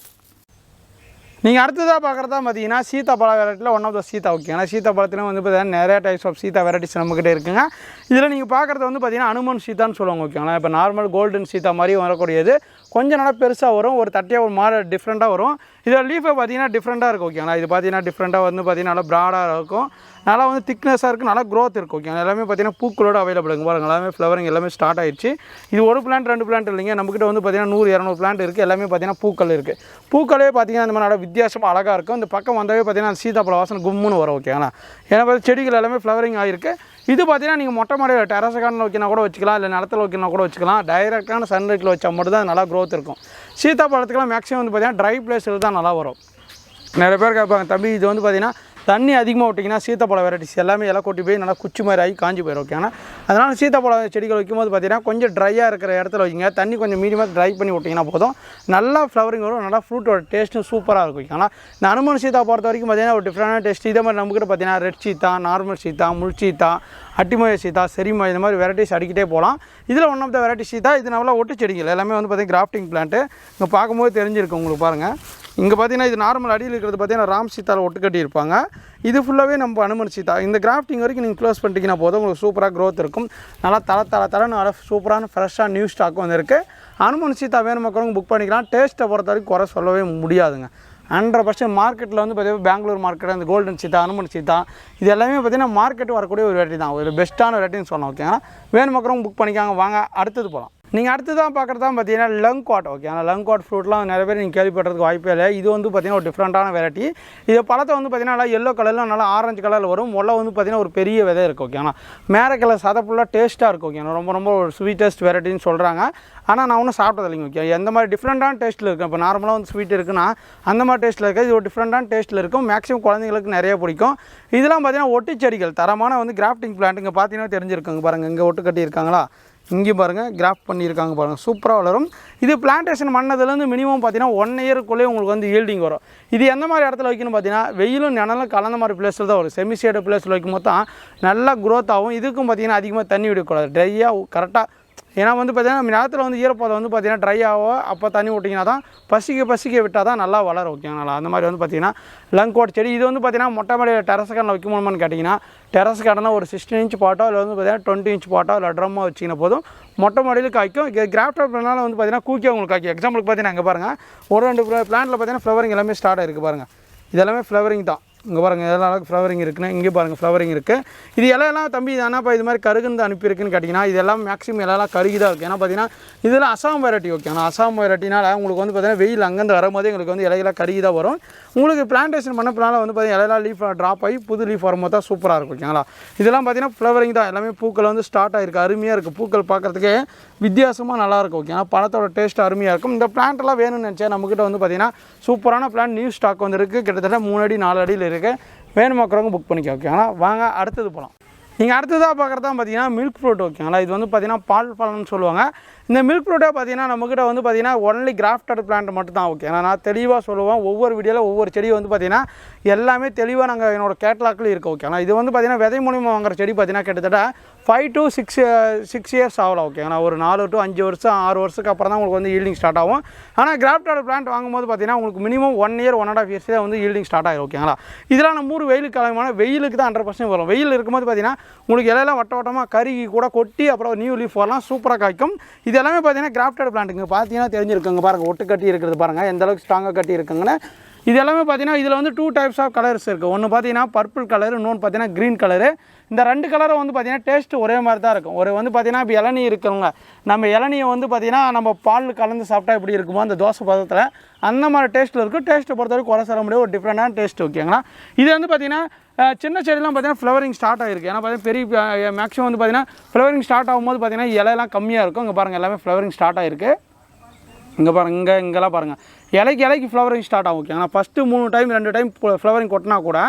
நீங்கள் அடுத்ததாக பார்க்குறதா பார்த்தீங்கன்னா சீத்தாப்பழ வெரைட்டியில் ஒன் ஆஃப் த சீத்தா ஏன்னா சீத்தாப்பழத்துலையும் வந்து பார்த்தீங்கன்னா நிறைய டைப்ஸ் ஆஃப் சீத்தா வெரைட்டிஸ் நம்மக்கிட்ட இருக்குங்க. இதில் நீங்கள் பார்க்குறது வந்து பார்த்தீங்கன்னா அனுமன் சீத்தான்னு சொல்லுவாங்க ஓகேங்களா இப்போ நார்மல் கோல்டன் சீத்தா மாதிரி வரக்கூடியது கொஞ்சம் நல்லா பெருசாக வரும் ஒரு தட்டியாக ஒரு மாதிரி டிஃப்ரெண்ட்டாக வரும். இதோட லீஃபை பார்த்தீங்கன்னா டிஃப்ரெண்ட்டாக இருக்கும் ஓகேங்களா இது பார்த்தீங்கன்னா டிஃப்ரெண்ட்டாக வந்து பார்த்தீங்கன்னா நல்லா ப்ராடாக இருக்கும். நல்லா வந்து திக்னஸாக இருக்குது நல்லா க்ரோத் இருக்கும் ஓகேங்களா எல்லாமே பார்த்தீங்கன்னா பூக்களோட அவைலபிள் இங்கே எல்லாமே ஃப்ளவரிங் எல்லாமே ஸ்டார்ட் ஆயிடுச்சு. இது ஒரு பிளான்ட் ரெண்டு பிளான்ட் இல்லைங்க. நம்மக்கிட்ட வந்து பார்த்தீங்கன்னா நூறு இரநூறு பிளான்ட் இருக்குது எல்லாமே பார்த்தீங்கன்னா பூக்கள் இருக்குது பூக்களே பார்த்தீங்கன்னா இந்த மாதிரி நல்லா வித்தியாசமாக அழகாக இருக்கும். இந்த பக்கம் வந்தாவே பார்த்தீங்கன்னா அந்த சீதாப்பழ வாசனை கும்முன்னு வரும் ஓகேங்களா ஏன்னா பார்த்து செடிகள் எல்லாமே ஃப்ளவரிங் ஆகிருக்கு இது பார்த்தீங்கன்னா நீங்கள் மொட்டை மாடி டெரஸ் கார்டனில் வைக்கினா கூட வச்சுக்கலாம் இல்லை நிலத்துல வைக்கினா கூட வச்சுக்கலாம். டைரெக்டான சன்லைட்டில் வச்சா மட்டும் தான் நல்லா க்ரோத் இருக்கும். சீதாப்பழத்துக்கெல்லாம் மேக்ஸிமம் வந்து பார்த்தீங்கன்னா ட்ரை பிளேஸில் தான் நல்லா வரும். நிறைய பேர் கேட்பாங்க தம்பி இது வந்து பார்த்திங்கன்னா தண்ணி அதிகமாக விட்டிங்கன்னா சீத்தப்பழம் வெரைட்டிஸ் எல்லாமே எல்லாம் கொட்டி போய் நல்லா குச்சி மாதிரி ஆகி காஞ்சி போயிடும் ஓகேனா அதனால் சீத்தப்பழம் செடிகள் வைக்கும்போது பார்த்தீங்கன்னா கொஞ்சம் ட்ரையாக இருக்கிற இடத்துல வைங்க. தண்ணி கொஞ்சம் மீடியமாக ட்ரை பண்ணி விட்டிங்கன்னா போதும். நல்லா ஃப்ளவரிங் வரும் நல்லா ஃப்ரூட்டோட டேஸ்ட்டும் சூப்பராக இருக்கும் ஓகேங்களா இந்த அனுமன் சீத்தா பொறுத்த வரைக்கும் பார்த்தீங்கன்னா ஒரு டிஃப்ரெண்டான டேஸ்ட் இதே மாதிரி நம்மக்கிட்ட பார்த்தீங்கன்னா ரெட் சீத்தா நார்மல் சீத்தா முள் சீத்தா அட்டிமய சீதா செரிமா இந்த மாதிரி வெரைட்டிஸ் அடிக்கிட்டே போகலாம். இதில் one of the variety Seetha இது நல்லா ஒட்டு செடிகள். எல்லாமே வந்து பார்த்தீங்கன்னா கிராஃப்டிங் பிளான்ட்டு இங்கே பார்க்கும்போது தெரிஞ்சிருக்கு உங்களுக்கு பாருங்கள் இங்கே பார்த்தீங்கன்னா இது நார்மல் அடியில் இருக்கிறது பார்த்தீங்கன்னா ராம் சீத்தாவில் ஒட்டு கட்டி இருப்பாங்க இது ஃபுல்லாகவே நம்ம அனுமன் சீத்தா இந்த கிராஃப்டிங் வரைக்கும் நீங்கள் க்ளோஸ் பண்ணிட்டீங்கன்னா போதும். உங்களுக்கு சூப்பராக க்ரோத் இருக்கும். நல்லா தள தள தலன்னு நல்லா சூப்பரான ஃப்ரெஷ்ஷாக நியூ ஸ்டாக் வந்திருக்கு. அனுமன் சீத்தா வேணும் புக் பண்ணிக்கலாம். டேஸ்ட்டை பொறுத்த வரைக்கும் குறை சொல்லவே முடியாதுங்க. ஹண்ட்ரட் பர்சன்ட் மார்க்கெட்டில் வந்து பார்த்தீங்கன்னா பெங்களூர் மார்க்கெட் அந்த கோல்டன் சீத்தா அனுமன் சீத்தா இது எல்லாமே பார்த்தீங்கன்னா மார்க்கெட் வரக்கூடிய ஒரு வெரைட்டி தான். ஒரு பெஸ்ட்டான வெரைட்டின்னு சொல்லலாம் ஓகேங்களா வேணும் புக் பண்ணிக்காங்க. வாங்க அடுத்தது போகலாம் நீங்கள் அடுத்ததான் பார்க்குறது தான் பார்த்தீங்கன்னா லங் காட் ஓகே ஆனால் லங் காட் ஃப்ரூட்லாம் நிறைய பேர் நீங்கள் கேள்விப்படுறதுக்கு வாய்ப்பே இல்லை. இது வந்து பார்த்தீங்கன்னா ஒரு டிஃப்ரெண்ட்டான வெரைட்டி இது பழத்தை வந்து பார்த்தீங்கன்னா நல்லா எல்லோ கலரில் நல்லா ஆரஞ்சு கலரில் வரும். முல்லை வந்து பார்த்தீங்கன்னா ஒரு பெரிய விதை இருக்குது ஓகே ஆனால் மேர கலர் சதை ஃபுல்லாக டேஸ்ட்டாக இருக்கும் ஓகே ரொம்ப ரொம்ப ஒரு ஸ்வீட்டஸ்ட் வெரைட்டின்னு சொல்கிறாங்க ஆனால் நான் ஒன்றும் சாப்பிட்டது இல்லைங்க ஓகே எந்த மாதிரி டிஃப்ரெண்ட்டான டேஸ்ட்டில் இருக்கும் இப்போ நார்மலாக வந்து ஸ்வீட் இருக்குன்னா அந்த மாதிரி டேஸ்ட்டில் இருக்குது இது ஒரு டிஃப்ரெண்ட்டான டேஸ்ட்டில் இருக்கும். மேக்ஸிமம் குழந்தைங்களுக்கு நிறைய பிடிக்கும். இதெல்லாம் பார்த்தீங்கன்னா ஒட்டிச்செடிகள். செடிகள் தரமான வந்து கிராஃப்டிங் பிளான்ட் இங்கே பார்த்தீங்கன்னா தெரிஞ்சிருக்குங்க பாருங்கள் இங்கே ஒட்டு கட்டியிருக்காங்களா இங்கே பாருங்கள் கிராஃப்ட் பண்ணியிருக்காங்க பாருங்கள் சூப்பராக வளரும். இது பிளான்டேஷன் பண்ணதுலேருந்து மினிமம் பார்த்தீங்கன்னா ஒன் இயருக்குள்ளே உங்களுக்கு வந்து ஈல்டிங் வரும். இது எந்த மாதிரி இடத்துல வைக்கணும் பார்த்தீங்கன்னா வெயிலும் நினலும் கலந்த மாதிரி பிளேஸில் தான் வரும். செமி ஷேடு பிளேஸில் வைக்கும் போது தான் நல்லா க்ரோத் ஆகும். இதுக்கும் பார்த்தீங்கன்னா அதிகமாக தண்ணி விடக்கூடாது. ட்ரையாக கரெக்டாக ஏன்னா வந்து பார்த்திங்கன்னா நேரத்தில் வந்து ஈரப்பதம் வந்து பார்த்தீங்கன்னா ட்ரை ஆகும் அப்போ தண்ணி விட்டிங்கன்னா தான் பசிக்க பசிக்க விட்டால் தான் நல்லா வளரும் ஓகேங்களா அந்த மாதிரி வந்து பார்த்தீங்கன்னா லங்கோட் செடி இது வந்து பார்த்தீங்கன்னா மொட்டை மாடியில் டெரஸ் கடனில் வைக்க முடியுமான்னு கேட்டிங்கன்னா டெரஸ் கடனை ஒரு சிக்ஸ்டீன் இன்ச் பாட்டோ இல்லை வந்து பார்த்தீங்கன்னா டுவெண்ட்டி இன்ச் பாட்டோ இல்லை ட்ரம்மோ வச்சிங்கன்னா போதும். மொட்டை மாடியில் காய்க்கும். கிராஃப்டர் பண்ணாலும் வந்து பார்த்தீங்கன்னா கூக்கி உங்களுக்கு காய்க்கும். எக்ஸாம்பிளுக்கு பார்த்தீங்கன்னா அங்கே பாருங்கள் ஒரு ரெண்டு பிளான்ட்டில் பார்த்தீங்கன்னா ஃப்ளவரிங் எல்லாமே ஸ்டார்ட் ஆயிருக்கு பாருங்கள் இதெல்லாமே ஃப்ளவரிங் தான். இங்கே பாருங்கள் எல்லாம் அளவுக்கு ஃப்ளவரிங் இருக்குன்னு இங்கே பாருங்கள் ஃப்ளவரிங் இருக்குது இது இலையெல்லாம் தம்பி தானேப்பா இது மாதிரி கருகுந்து அனுப்பியிருக்குன்னு கேட்டிங்கன்னா இது எல்லாம் மேக்ஸிமம் இலையெல்லாம் கருகி தான் இருக்குது ஏன்னா பார்த்தீங்கன்னா இதெல்லாம் அசாம் வெரைட்டி ஓகே ஆனால் அசாம் வெரைட்டினால் உங்களுக்கு வந்து பார்த்தீங்கன்னா வெயில் அங்கேருந்து வரும்போது எங்களுக்கு வந்து இலையெல்லாம் கருகி தான் வரும். உங்களுக்கு பிளான்டேஷன் பண்ணப்பனால வந்து பார்த்தீங்கன்னா இலையெல்லாம் லீஃப் ட்ராப் ஆகி புது லீஃப் வரும்போது தான் சூப்பராக இருக்கும் ஓகேங்களா இதெல்லாம் பார்த்தீங்கன்னா ஃப்ளவரிங் தான். எல்லாமே பூக்கள் வந்து ஸ்டார்ட் ஆகிருக்கு அருமையாக இருக்குது பூக்கள் பார்க்குறதுக்கே வித்தியாசமாக நல்லாயிருக்கும் ஓகேங்களா ஓகே ஆனால் பழத்தோட டேஸ்ட் அருமையாக இருக்கும். இந்த பிளான்ட்லாம் வேணும்னு நினச்சேன். நம்மக்கிட்ட வந்து பார்த்தீங்கன்னா சூப்பரான பிளான் நியூ ஸ்டாக் வந்து இருக்குது கிட்டத்தட்ட மூணு அடி நாலு அடியில் இருக்குது வேணுமாக்கிறவங்க புக் பண்ணிக்க ஓகேங்களா வாங்க அடுத்தது போகலாம் நீங்கள் அடுத்ததாக பார்க்குறதா தான் பார்த்தீங்கன்னா மில்க் ஃப்ரூட் ஓகேங்களா இது வந்து பார்த்தீங்கன்னா பால் பழம்னு சொல்லுவாங்க. இந்த மில்க் ஃப்ரூட்டை பார்த்தீங்கன்னா நம்மக்கிட்ட வந்து பார்த்தீங்கன்னா ஒன்லி கிராஃப்டட் பிளான்ட் மட்டும் தான் ஓகே நான் தெளிவாக சொல்லுவேன் ஒவ்வொரு வீடியோவில் ஒவ்வொரு செடி வந்து பார்த்தீங்கன்னா எல்லாமே தெளிவாக நாங்கள் என்னோட கேட்லாக்கில் இருக்குது ஓகேங்களா இது வந்து பார்த்தீங்கன்னா விதை மூலியமாக வாங்குற செடி பார்த்தீங்கன்னா கிட்டத்தட்ட five to six six years ஆகலாம் ஓகேங்களா ஒரு நாலு டு அஞ்சு வருஷம் ஆறு வருஷத்துக்கு அப்புறம் தான் உங்களுக்கு வந்து ஈல்டிங் ஸ்டார்ட் ஆகும். ஆனால் கிராஃப்டோட பிளான்ட் வாங்கும்போது பார்த்தீங்கன்னா உங்களுக்கு minimum one year one and half years தான் வந்து ஈல்டிங் ஸ்டார்ட் ஆகிடும் ஓகேங்களா இதெல்லாம் நம்ம ஊர் வெயில் காலமான வெயிலுக்கு தான் ஹண்ட்ரட் பர்சன்ட் வரும். வெயில் இருக்கும்போது பார்த்தீங்கன்னா உங்களுக்கு இலையெல்லாம் வட்ட வட்டமாக கருகி கூட கொட்டி அப்புறம் நியூ லீஃப் வரலாம் சூப்பராக காய்க்கும். இது எல்லாமே பார்த்தீங்கன்னா கிராஃப்டட் பிளான்ட்டுங்க பார்த்தீங்கன்னா தெரிஞ்சிருக்குங்க. பாருங்கள் ஒட்டு கட்டி இருக்கிறது பாருங்கள் எந்த அளவுக்கு ஸ்ட்ராங்காக கட்டி இருக்குங்கன்னு. இது எல்லாமே பார்த்தீங்கன்னா இதில் வந்து டூ டைப்ஸ் ஆஃப் கலர்ஸ் இருக்குது ஒன்று பார்த்தீங்கன்னா பர்பிள் கலர் இன்னொன்று பார்த்தீங்கன்னா க்ரீன் கலரு இந்த ரெண்டு கலரும் வந்து பார்த்தீங்கன்னா டேஸ்ட் ஒரே மாதிரி தான் இருக்கும். ஒரு வந்து பார்த்தீங்கன்னா இப்போ இளநீ இருக்கிறவங்க நம்ம இளநியை வந்து பார்த்தீங்கன்னா நம்ம பால் கலந்து சாப்பிட்டா எப்படி இருக்குமோ அந்த தோசை பதத்தில் அந்த மாதிரி டேஸ்ட்டில் இருக்கும். டேஸ்ட்டை பொறுத்தவரைக்கும் குறை சொல்ல முடியாது. ஒரு டிஃப்ரெண்டான டேஸ்ட் ஓகேங்களா இது வந்து பார்த்தீங்கன்னா சின்ன செடிலாம் பார்த்தீங்கன்னா ஃப்ளவரிங் ஸ்டார்ட் ஆகிருக்கு ஏன்னா பார்த்தீங்கன்னா பெரிய மேக்ஸிமம் வந்து பார்த்தீங்கன்னா ஃப்ளவரிங் ஸ்டார்ட் ஆகும்போது பார்த்தீங்கன்னா இலையெல்லாம் கம்மியாக இருக்கும். இங்கே பாருங்கள் எல்லாமே ஃப்ளவரிங் ஸ்டார்ட் ஆகிருக்கு இங்கே பாருங்கள் இங்கே இங்கெல்லாம் பாருங்கள் இலைக்கு இலைக்கு ஃப்ளவரிங் ஸ்டார்ட் ஆகும் ஓகேங்களா ஃபஸ்ட்டு மூணு டைம் ரெண்டு டைம் ஃப்ளவரிங் கொட்டினா கூட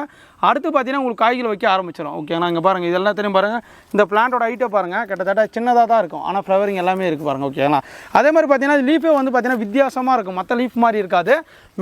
அடுத்து பார்த்தீங்கன்னா உங்களுக்கு காய்கள் வைக்க ஆரம்பிச்சிடும் ஓகேங்களா இங்கே பாருங்கள் இதெல்லாம் தெரியும் பாருங்கள் இந்த பிளான்ட்டோட ஹைட்டை பாருங்கள் கிட்டத்தட்ட சின்னதாக தான் இருக்கும். ஆனால் ஃப்ளவரிங் எல்லாமே இருக்குது பாருங்கள் ஓகேங்களா அதே மாதிரி பார்த்தீங்கன்னா லீஃபே வந்து பார்த்தீங்கன்னா வித்தியாசமாக இருக்கும். மற்ற லீஃப் மாதிரி இருக்காது.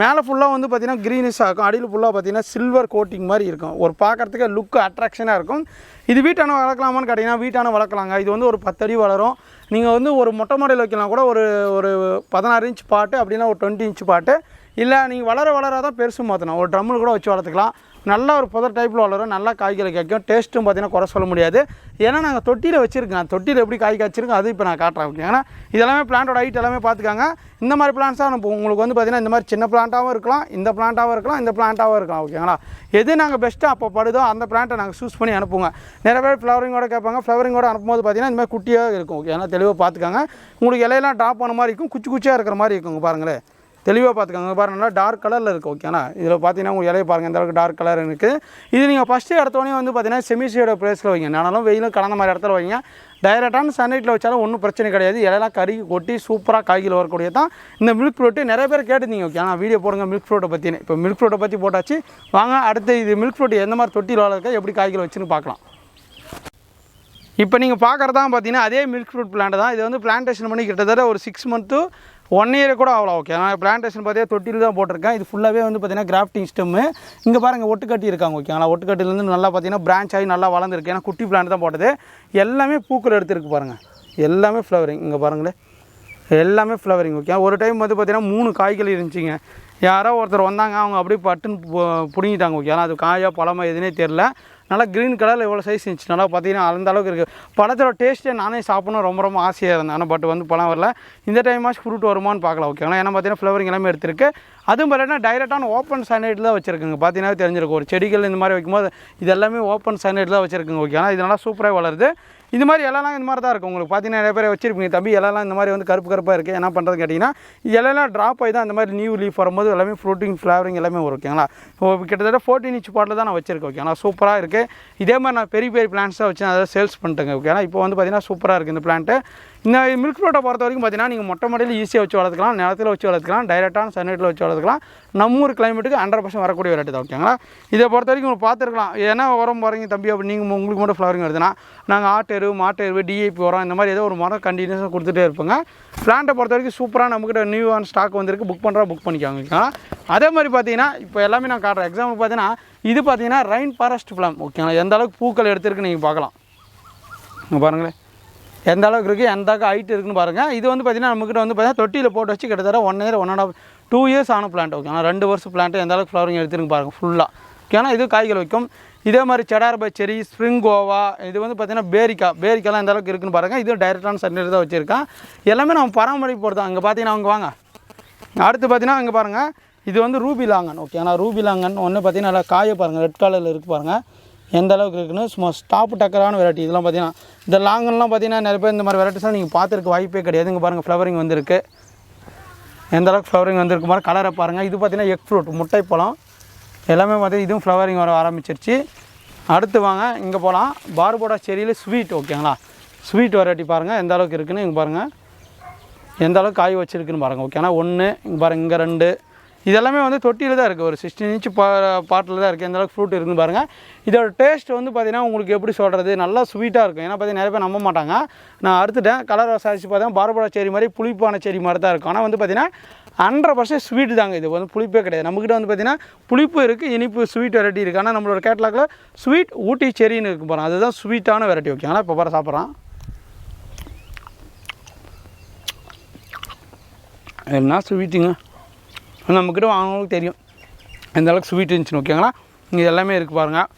மேலே ஃபுல்லாக வந்து பார்த்தீங்கன்னா க்ரீனிஷாக இருக்கும். அடியில் ஃபுல்லாக பார்த்தீங்கன்னா சில்வர் கோட்டிங் மாதிரி இருக்கும். ஒரு பார்க்குறதுக்கு லுக் அட்ராக்ஷனாக இருக்கும். இது வீட்டான வளர்க்கலாமான்னு கேட்டிங்கன்னா வீட்டான வளர்க்கலாங்க. இது வந்து ஒரு பத்தடி வளரும். நீங்கள் வந்து ஒரு மொட்டை மாடியில் வைக்கலாம் கூட ஒரு ஒரு பதினாறு இன்ச் பாட்டு அப்படின்னா ஒரு டுவெண்ட்டி இன்ச் பாட்டு. இல்லை நீங்கள் வளர வளர தான் பெருசு மாற்றணும் ஒரு ட்ரம்மில் கூட வச்சு வளர்த்துக்கலாம். நல்ல ஒரு புதர் டைப்பில் வளரும் நல்லா காய்கறி காய்க்கும் டேஸ்ட்டும் பார்த்தீங்கன்னா குறை சொல்ல முடியாது. ஏன்னா நாங்கள் தொட்டியில் வச்சுருக்கோம். தொட்டியில் எப்படி காய் காய்ச்சிருக்கோம் அது இப்போ நான் காட்டுறேன் ஓகே ஏன்னா இதெல்லாமே பிளான்ட்டோட ஹைட் எல்லாமே பார்த்துக்காங்க இந்த மாதிரி பிளான்ஸ் தான் உங்களுக்கு வந்து பார்த்தீங்கன்னா இந்த மாதிரி சின்ன பிளான்ட்டாகவும் இருக்கலாம் இந்த பிளான்ட்டாகவும் இருக்கலாம் இந்த பிளான்ட்டாகவும் இருக்கலாம் ஓகேங்களா எது நாங்கள் பெஸ்ட்டாக அப்போ படுதோ அந்த பிளான்ட்டை நாங்கள் சூஸ் பண்ணி அனுப்புங்க நிறைய பேர் ஃப்ளவரிங்கோட கேட்பாங்க. ஃப்ளவரிங்கோட அனுப்பும்போது பார்த்தீங்கன்னா இந்த மாதிரி குட்டியாக இருக்கும் ஓகே ஏன்னா தெளிவாக பார்த்துக்காங்க உங்களுக்கு இலையெல்லாம் ட்ராப் பண்ண மாதிரி இருக்கும் குச்சி குச்சியாக இருக்கிற மாதிரி இருக்குங்க பாருங்களேன். தெளிவாக பார்த்துக்கோங்க பாருங்க நல்லா டார்க் கலரில் இருக்குது ஓகேண்ணா இதில் பார்த்தீங்கன்னா உங்கள் இலையை பாருங்கள் இந்த அளவுக்கு டார்க் கலர் இருக்குது இது நீங்கள் ஃபஸ்ட்டு இடத்தோடனே வந்து பார்த்தீங்கன்னா செமிசியோட ப்ளேஸில் வைங்க. நானும் வெயிலும் கலந்த மாதிரி இடத்துல வைங்க. டைரெக்டான சன்லைட்டில் வச்சாலும் ஒன்றும் பிரச்சனை கிடையாது. இலையெல்லாம் கருகி கொட்டி சூப்பராக காய்கறி வரக்கூடிய தான். இந்த மில்க் ஃப்ரூட்டு நிறைய பேர் கேட்டிருந்தீங்க ஓகே ஆனால் வீடியோ போடுங்க மில்க் ஃப்ரூட்டை பற்றினு இப்போ மில்க் ஃப்ரூட்டை பற்றி போட்டாச்சு. வாங்க அடுத்து இது மில்க் ஃப்ரூட் எந்த மாதிரி தொட்டியில் வளர்க்க எப்படி காய்கறி வச்சுன்னு பார்க்கலாம் இப்போ நீங்கள் பார்க்குறதான் பார்த்தீங்கன்னா அதே மில்க் ஃப்ரூட் பிளான்ட் தான். இது வந்து பிளான்டேஷன் பண்ணி கிட்டத்தட்ட ஒரு சிக்ஸ் மந்த்து ஒன் இயர் கூட ஆகலாம் ஓகே நான் பிளான்டேஷன் பார்த்தீங்கன்னா தொட்டில் தான் போட்டிருக்கேன். இது ஃபுல்லாகவே வந்து பார்த்தீங்கன்னா கிராஃப்டிங் ஸ்டெம்மு இங்கே பாருங்கள் ஒட்டுக்கட்டி இருக்காங்க ஓகேங்களா ஒட்டுக்கட்டிலேருந்து நல்லா பார்த்தீங்கன்னா பிரான்ச் ஆகி நல்லா வளர்ந்துருக்கு. ஏன்னா குட்டி பிளான்ட் தான் போட்டது. எல்லாமே பூக்கள் எடுத்துருக்கு பாருங்கள் எல்லாமே ஃப்ளவரிங் இங்கே பாருங்களேன் எல்லாமே ஃப்ளவரிங் ஓகே ஒரு டைம் வந்து பார்த்தீங்கன்னா மூணு காய்கள் இருந்துச்சுங்க. யாரோ ஒருத்தர் வந்தாங்க அவங்க அப்படியே பட்டுன்னு பு- பிடுங்கிட்டாங்க ஓகே ஆனால் அது காயோ பழமோ எதுனே தெரில நல்லா க்ரீன் கலரில் எவ்வளோ சைஸ் இருந்துச்சு? நல்லா பார்த்தீங்கன்னா அந்த அளவுக்கு இருக்குது பழத்தோட டேஸ்ட்டே நானே சாப்பிடணும். ரொம்ப ரொம்ப ஆசையாக இருந்தேன். ஆனால் பட் வந்து பழம் வரல. இந்த டைம் டைமாச்சும் ஃப்ரூட் வருமான்னு பார்க்கலாம் ஓகேங்களா ஏன்னா பார்த்தீங்கன்னா ஃப்ளவரிங் எல்லாமே எடுத்திருக்கு. அதுவும் பார்த்தீங்கன்னா டைரெக்டான ஓப்பன் சைனைட் தான் வச்சுருக்குங்க. பார்த்தீங்கன்னா தெரிஞ்சிருக்கும். ஒரு செடிகள் இந்த மாதிரி வைக்கும்போது இது எல்லாமே ஓப்பன் சைனைட் தான் வச்சுருக்குங்க ஓகே ஆனால் இது நல்லா சூப்பராக வளருது. இந்த மாதிரி எல்லாம் இந்த மாதிரி தான் இருக்கும். உங்களுக்கு பார்த்தீங்கன்னா நிறைய பேர் வச்சிருப்பீங்க தம்பி எல்லாம் இந்த மாதிரி வந்து கருப்பு கருப்பாக இருக்குது என்ன பண்ணுறது கேட்டிங்கன்னா இது ட்ராப் ஆகி தான் இந்த மாதிரி நியூ லீஃப் வரும்போது எல்லாமே ஃப்ரூட்டிங் ஃப்ளவரிங் எல்லாமே வரும் ஓகேங்களா இப்போ கிட்டத்தட்ட ஃபோர்டீன் இன்ச் பாட்டில் தான் நான் வச்சிருக்கேன் ஓகேங்களா சூப்பராக இருக்குது இதே மாதிரி நான் பெரிய பெரிய பிளான்ட்ஸாக வச்சு அதை சேல்ஸ் பண்ணிட்டேங்க ஓகேங்களா இப்போ வந்து பார்த்தீங்கன்னா சூப்பராக இருக்குது இந்த பிளான்ட்டு இந்த மில்க் ப்ரோட்டை பொறுத்த வரைக்கும் பார்த்தீங்கன்னா நீங்கள் மொட்டை மாடியில் ஈஸியாக வச்சு வளர்த்துக்கலாம் நிலத்தில் வச்சு வளர்த்துக்கலாம் டைரெக்டான சன்லைட்டில் வச்சு வளர்த்துக்கலாம். நம்ம ஊர் கிளைமேட்டுக்கு ஹண்ட்ரட் பர்சன்ட் வரக்கூடிய வெரைட்டி தான் ஓகேங்களா இதை பொறுத்த வரைக்கும் உங்களுக்கு பார்த்துருக்கலாம். ஏன்னா உரம் போகிறீங்க தம்பி அப்படி நீங்கள் உங்களுக்கு மட்டும் ஃப்ளவரிங் வருதுன்னா நாங்கள் ஆட்டு மாட்டெரு மாட்டு டிஏபி உரம் இந்த மாதிரி ஏதோ ஒரு மரம் கண்டினியூஸாக கொடுத்துட்டே இருப்போங்க. பிளான்ட்டை பொறுத்த வரைக்கும் சூப்பராக நம்மக்கிட்ட நியூ ஆன் ஸ்டாக் வந்திருக்கு. புக் பண்ணுறா புக் பண்ணிக்கோங்க ஓகேங்களா அதே மாதிரி பார்த்தீங்கன்னா இப்போ எல்லாமே நான் காட்டுறேன். எக்ஸாம்பிள் பார்த்தீங்கன்னா இது பார்த்தீங்கன்னா ரைன் ஃபாரஸ்ட் ஃபிளம் ஓகேங்களா எந்த அளவுக்கு பூக்கள் எடுத்துருக்கு நீங்கள் பார்க்கலாம். பாருங்களேன். எந்த அளவுக்கு இருக்குது எந்த ஹைட் இருக்குன்னு பாருங்கள் இது வந்து பார்த்திங்கன்னா நம்மக்கிட்ட வந்து பார்த்தீங்கன்னா தொட்டியில் போட்டு வச்சு கிட்டத்தட்ட one year one and half two years ஆன பிளான்ட் ஓகே ஆனால் ரெண்டு வருஷம் பிளான்ட் எந்த அளவுக்கு ஃப்ளவரிங் எடுத்துருக்கு பாருங்கள் ஃபுல்லாக ஏன்னா இது காய்கள் வைக்கும். இதே மாதிரி cedar bay cherry spring Goa இது வந்து பார்த்திங்கன்னா பேரிக்கா பேரிக்காலாம் எந்த அளவுக்கு இருக்குன்னு பாருங்கள் இது டைரெக்டான சன்னில் தான் வச்சுருக்கேன். எல்லாமே நம்ம பராமரிப்பு போகிறது அங்கே பார்த்தீங்கன்னா அவங்க வாங்க அடுத்து பார்த்தீங்கன்னா அங்கே பாருங்கள் இது வந்து ரூபி லாங்கன் ஓகே ஆனால் ரூபி லாங்கன் ஒன்று பார்த்தீங்கன்னா நல்லா காய பாருங்கள் ரெட் கலரில் இருக்குது பாருங்கள் எந்த அளவுக்கு இருக்குன்னு சும்மா ஸ்டாப் டக்கரான வெரைட்டி இதெல்லாம் பார்த்தீங்கன்னா இந்த லாங்கெல்லாம் பார்த்தீங்கன்னா நிறைய பேர் இந்த மாதிரி வெரைட்டிஸ்லாம் நீங்கள் பார்த்துருக்க வாய்ப்பே கிடையாது. இங்கே பாருங்கள் ஃப்ளவரிங் வந்திருக்கு. எந்த அளவுக்கு ஃப்ளவரிங் வந்திருக்கு மாதிரி கலரை பாருங்கள் இது பார்த்தீங்கன்னா எக் ஃப்ரூட் முட்டை பழம். எல்லாமே பார்த்தீங்கன்னா இதுவும் ஃப்ளவரிங் வர ஆரம்பிச்சிருச்சு. அடுத்து வாங்க இங்கே போகலாம் பார்போடா செடியில் ஸ்வீட் ஓகேங்களா ஸ்வீட் வெரைட்டி பாருங்கள் எந்த அளவுக்கு இருக்குன்னு இங்கே பாருங்கள் எந்த அளவுக்கு காய் வச்சுருக்குன்னு பாருங்கள் ஓகேனா ஒன்று இங்கே பாருங்கள் இங்கே ரெண்டு. இதெல்லாமே வந்து தொட்டியில் தான் இருக்குது ஒரு சிக்ஸ்டீன் இன்ச் பா பாட்டில் தான் இருக்குது அந்தளவுக்கு ஃப்ரூட் இருக்குன்னு பாருங்கள் இதோட டேஸ்ட் வந்து பார்த்தீங்கன்னா உங்களுக்கு எப்படி சொல்கிறது நல்லா ஸ்வீட்டாக இருக்கும். ஏன்னா பார்த்தீங்கன்னா நிறைய பேர் நம்ப மாட்டாங்க. நான் அறுத்துட்டேன். கலர் விசாரிச்சு பார்த்தா பாரபடா செடி மாதிரி புளிப்பான செடி மாதிரி தான் இருக்கும். ஆனால் வந்து பார்த்தீங்கன்னா ஹண்ட்ரட் பர்சன்ட் ஸ்வீட் தாங்க இது. வந்து புளிப்பே கிடையாது. நம்மக்கிட்ட வந்து பார்த்தீங்கன்னா புளிப்பு இருக்குது இனிப்பு ஸ்வீட் வெரைட்டி இருக்குது ஆனால் நம்மளோட கேட்லாக்கில் ஸ்வீட் ஊட்டி செரின்னு இருக்கு பாருங்க. அதுதான் ஸ்வீட்டான வெரைட்டி ஓகேங்களா இப்போ பாரு சாப்பிட்றான். என்ன ஸ்வீட்டுங்க நம்மக்கிட்ட வாங்கினவங்களுக்கு தெரியும். எந்த அளவுக்கு ஸ்வீட் இருந்துச்சுன்னு ஓகேங்களா இங்கே எல்லாமே இருக்குது பாருங்கள்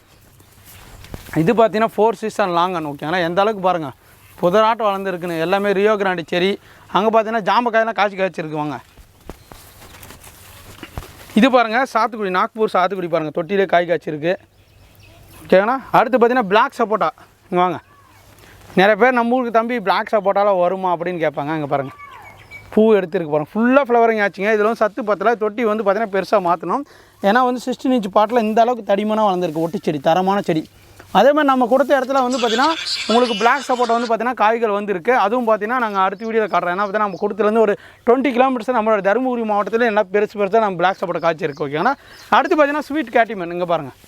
இது பார்த்தீங்கன்னா ஃபோர் சீசன் லாங்கன் ஓகேங்களா எந்த அளவுக்கு பாருங்கள் புதராட்டம் வளர்ந்துருக்குன்னு எல்லாமே ரியோ கிராண்டி செரி அங்கே பார்த்தீங்கன்னா ஜாம்பக்காயெல்லாம் காய்ச்சி காய்ச்சிருக்கு வாங்க இது பாருங்கள் சாத்துக்குடி நாக்பூர் சாத்துக்குடி பாருங்கள் தொட்டியிலே காய் காய்ச்சிருக்கு ஓகேங்களா அடுத்து பார்த்தீங்கன்னா பிளாக் சப்போட்டா இங்கே வாங்க. நிறைய பேர் நம்ம ஊருக்கு தம்பி பிளாக் சப்போட்டாவில் வருமா அப்படின்னு கேட்பாங்க இங்கே பாருங்கள் பூ எடுத்துருக்கு பாருங்கள் ஃபுல்லாக ஃப்ளவரிங் ஆச்சுங்க. இதில் வந்து சத்து பத்தில். தொட்டி வந்து பார்த்தீங்கன்னா பெருசாக மாற்றணும் ஏன்னா வந்து சிக்ஸ்டின் இன்ச் பாட்டில் இந்த அளவுக்கு தடிமனாக வளர்ந்துருக்கு. ஒட்டு செடி தரமான செடி. அதே மாதிரி நம்ம கொடுத்த இடத்துல வந்து பார்த்தீங்கன்னா உங்களுக்கு பிளாக் சப்போட்டை வந்து பார்த்தீங்கன்னா காய்கள் வந்துருக்கு. அதுவும் பார்த்தீங்கன்னா நாங்கள் அடுத்த வீடியோவில் காட்டுறோம் ஏன்னா பார்த்தீங்கன்னா நம்ம கொடுத்துலேருந்து ஒரு டுவெண்ட்டி கிலோமீட்டர்ஸ் நம்மளோட தருமபுரி மாவட்டத்தில் என்ன பெருசு பெருசாக நம்ம பிளாக் சப்போட்டா காய்ச்சி ஓகே ஓகேங்களா அடுத்து பார்த்தீங்கன்னா ஸ்வீட் கேட்டிமன் இங்கே பாருங்கள்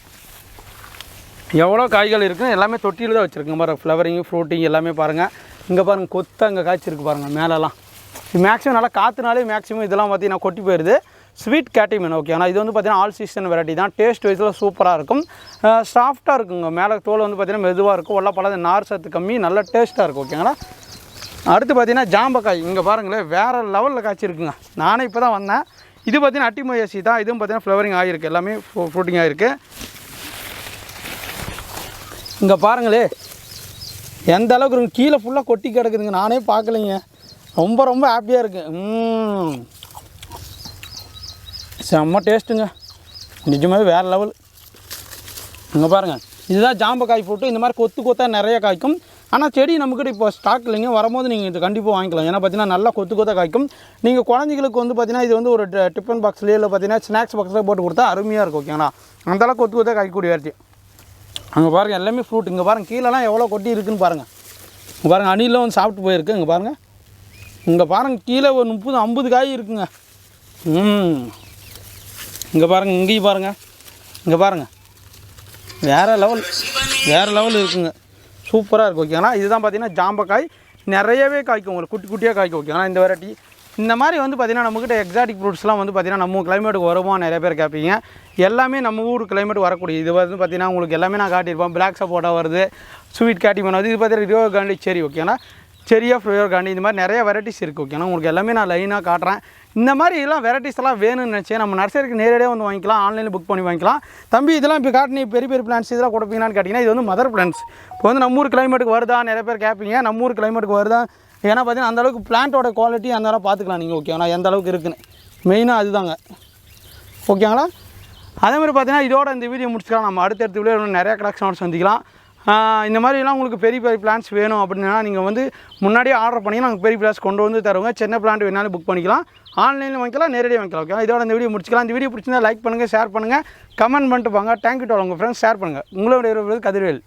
எவ்வளோ காய்கள் இருக்குது எல்லாமே தொட்டியில் தான் வச்சுருக்குங்க பாருங்கள் ஃப்ளவரிங் ஃப்ரூட்டிங் எல்லாமே பாருங்கள் இங்கே பாருங்கள் கொத்த அங்கே காய்ச்சிருக்கு பாருங்கள் மேலெலாம் மேக்ஸிமம் நல்லா காற்றுனாலே மேக்ஸிமம் இதெல்லாம் பார்த்தீங்கன்னா கொட்டி போயிடுது. ஸ்வீட் கேட்டிமீன் ஓகே ஆனால் இது வந்து பார்த்தீங்கன்னா ஆல் சீசன் வெரைட்டி தான். டேஸ்ட் வைஸில் சூப்பராக இருக்கும். சாஃப்ட்டாக இருக்குங்க. மேலே தோல் வந்து பார்த்தீங்கன்னா மெதுவாக இருக்கும். உள்ள பழம் நார் சத்து கம்மி நல்ல டேஸ்ட்டாக இருக்கும் ஓகேங்களா அடுத்து பார்த்தீங்கன்னா ஜாம்பக்காய். இங்கே பாருங்களேன் வேறு லெவலில் காய்ச்சிருக்குங்க. நானே இப்போ தான் வந்தேன். இது பார்த்தீங்கன்னா அட்டிமயசி தான். இதுவும் பார்த்தீங்கன்னா ஃப்ளவரிங் ஆகிருக்கு எல்லாமே ஃப்ரூட்டிங் ஆகிருக்கு இங்கே பாருங்களே எந்த அளவுக்கு கீழே ஃபுல்லாக கொட்டி கிடக்குதுங்க. நானே பார்க்கலைங்க. ரொம்ப ரொம்ப ஹாப்பியாக இருக்குது செம்ம டேஸ்ட்டுங்க நிஜமாவே வேறு லெவல் இங்கே பாருங்கள் இதுதான் ஜாம்பக்காய் போட்டு இந்த மாதிரி கொத்து கொத்தா நிறைய காய்க்கும். ஆனால் செடி நம்மக்கிட்ட இப்போ ஸ்டாக் இல்லைங்க. வரும்போது நீங்கள் இது கண்டிப்பாக வாங்கிக்கலாம். ஏன்னா பார்த்தீங்கன்னா நல்லா கொத்து கொத்தா காய்க்கும். நீங்கள் குழந்தைங்களுக்கு வந்து பார்த்தீங்கன்னா இது வந்து ஒரு டிஃபன் பாக்ஸ்லேயே இல்லை பார்த்தீங்கன்னா ஸ்நாக்ஸ் பாக்ஸில் போட்டு கொடுத்தா அருமையாக இருக்கும் ஓகேங்களா அந்தளவுக்கு கொத்து கொத்தா காய்க்கக்கூடிய வெரைட்டி அங்கே பாருங்கள் எல்லாமே ஃப்ரூட் இங்கே பாருங்கள் கீழெல்லாம் எவ்வளோ கொட்டி இருக்குன்னு பாருங்கள் இங்கே பாருங்கள் அணிலாம் வந்து சாப்பிட்டு போயிருக்கு. இங்கே பாருங்கள் இங்கே பாருங்கள் கீழே ஒரு முப்பது ஐம்பது காய் இருக்குங்க. ம். இங்கே பாருங்கள் இங்கேயும் பாருங்கள் இங்கே பாருங்கள் வேறு லெவல் வேறு லெவல் இருக்குங்க. சூப்பராக இருக்கும் ஓகேங்களா இதுதான் பார்த்தீங்கன்னா ஜாம்பக்காய். நிறையவே காய்க்கும் உங்களுக்கு குட்டி குட்டியாக காய்க்கும் ஓகேங்களா இந்த வெரைட்டி இந்த மாதிரி வந்து பார்த்தீங்கன்னா நம்மக்கிட்ட எக்ஸாட்டிக் ஃப்ரூட்ஸ்லாம் வந்து பார்த்திங்கன்னா நம்ம கிளைமேட்டுக்கு வருமா நிறைய பேர் கேட்பீங்க எல்லாமே நம்ம ஊர் கிளைமேட் வரக்கூடிய இது வந்து பார்த்தீங்கன்னா உங்களுக்கு எல்லாமே நான் காட்டியிருப்பேன். பிளாக் சப்போட்டா வருது ஸ்வீட் கேட்டி வருது. இது பார்த்தீங்கன்னா ரியோ காண்டி சரி ஓகேங்களா செரியா ஃப்ளேவர் காண்டி இந்த மாதிரி நிறைய வெரைட்டிஸ் இருக்குது ஓகேனா உங்களுக்கு எல்லாமே நான் லைனாக காட்டுறேன். இந்த மாதிரி எல்லாம் வெரைட்டிஸ் எல்லாம் வேணும்னு நினச்சேன். நம்ம நர்சரிக்கு நேரடியாக வந்து வாங்கிக்கலாம் ஆன்லைனில் புக் பண்ணி வாங்கிக்கலாம். தம்பி இதெல்லாம் இப்போ காட்டினி பெரிய பெரிய பிளான்ஸ் இதெல்லாம் கொடுப்பீங்களான்னு கேட்டிங்கன்னா இது வந்து மதர் பிளான்ஸ் இப்போ வந்து நம்ம ஊர் கிளைமேட்டுக்கு வருதா? நிறைய பேர் கேட்பீங்க. நம்ம ஊர் கிளைமேட்டுக்கு வருதா? ஏன்னா பார்த்தீங்கன்னா அந்த அளவுக்கு பிளான்ட்டோட குவாலிட்டி அந்த அளவு பார்த்துக்கலாம் நீங்கள் ஓகேங்களா எந்த அளவுக்கு இருக்குன்னு. மெயினாக அதுதாங்க. ஓகேங்களா அதே மாதிரி பார்த்தீங்கன்னா இதோட இந்த வீடியோ முடிச்சுக்கலாம். நம்ம அடுத்தடுத்த வீடியோ நிறைய கலெக்ஷனோட சந்திக்கலாம். இந்த மாதிரிலாம் உங்களுக்கு பெரிய பெரிய பிளான்ஸ் வேணும் அப்படின்னா நீங்கள் வந்து முன்னாடியே ஆர்டர் பண்ணி நாங்கள் பெரிய பிளான்ஸ் கொண்டு வந்து தருவோங்க. சின்ன பிளான் வேணாலும் புக் பண்ணிக்கலாம். ஆன்லைனில் வாங்கிக்கலாம் நேரடியாக வாங்கிக்கலாம். ஓகே இதோட இந்த வீடியோ முடிச்சுக்கலாம். இந்த வீடியோ பிடிச்சிருந்தா லைக் பண்ணுங்கள் ஷேர் பண்ணுங்கள் கமெண்ட் பண்ணிட்டு போங்க. தேங்க்யூ டோல் உங்கள் ஃப்ரெண்ட்ஸ் ஷேர் பண்ணுங்கள் உங்களோட கதிர்வேல்.